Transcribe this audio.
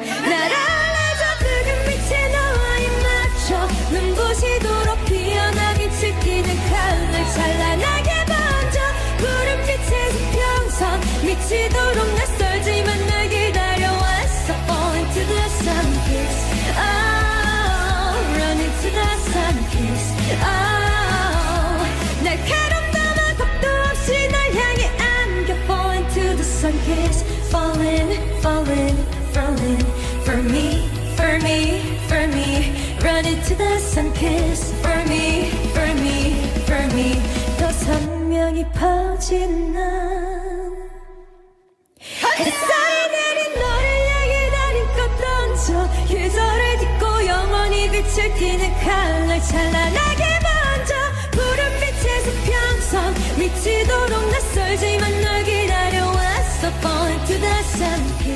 날 알려줘 붉은 빛에 너와의 맞춰 눈부시도록 피어나게 지키는 칼날 찬란하게 번져 푸른 빛의 수평선 미치도록 낯설지만 날 기다려왔어 Fall into the sun kiss Oh run into the sun kiss Oh 날카롭다만 겁도 없이 날 향해 안겨 Fall into the sun kiss Falling falling falling for me for me for me Run into the sun kiss for me for me for me 더 선명히 퍼지는 난 햇살이 내린 너를 향해 날 힘껏 던져 계절을 딛고 영원히 빛을 띠는 칼날 찬란하게 번져 푸른 빛의 수평선 미치도록 낯설지만 널 기다려왔어 Fall into the sun